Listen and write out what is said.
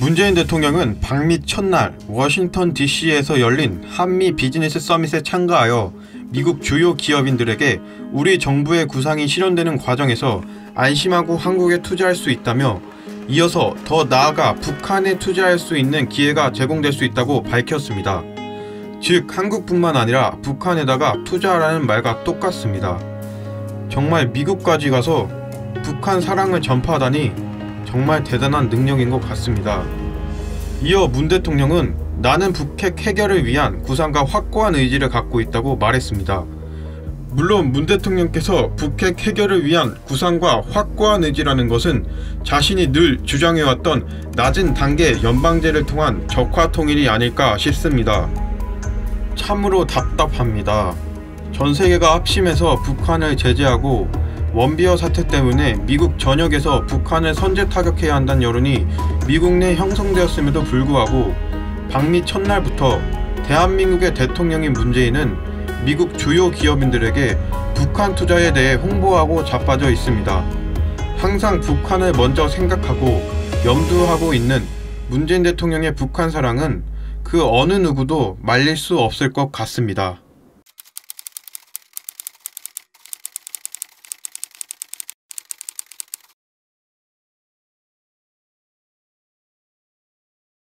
문재인 대통령은 방미 첫날 워싱턴 DC에서 열린 한미 비즈니스 서밋에 참가하여 미국 주요 기업인들에게 우리 정부의 구상이 실현되는 과정에서 안심하고 한국에 투자할 수 있다며 이어서 더 나아가 북한에 투자할 수 있는 기회가 제공될 수 있다고 밝혔습니다. 즉 한국뿐만 아니라 북한에다가 투자하라는 말과 똑같습니다. 정말 미국까지 가서 북한 사랑을 전파하다니 정말 대단한 능력인 것 같습니다. 이어 문 대통령은 나는 북핵 해결을 위한 구상과 확고한 의지를 갖고 있다고 말했습니다. 물론 문 대통령께서 북핵 해결을 위한 구상과 확고한 의지라는 것은 자신이 늘 주장해왔던 낮은 단계 연방제를 통한 적화 통일이 아닐까 싶습니다. 참으로 답답합니다. 전 세계가 합심해서 북한을 제재하고 원비어 사태 때문에 미국 전역에서 북한을 선제 타격해야 한다는 여론이 미국 내 형성되었음에도 불구하고 방미 첫날부터 대한민국의 대통령인 문재인은 미국 주요 기업인들에게 북한 투자에 대해 홍보하고 자빠져 있습니다. 항상 북한을 먼저 생각하고 염두하고 있는 문재인 대통령의 북한 사랑은 그 어느 누구도 말릴 수 없을 것 같습니다.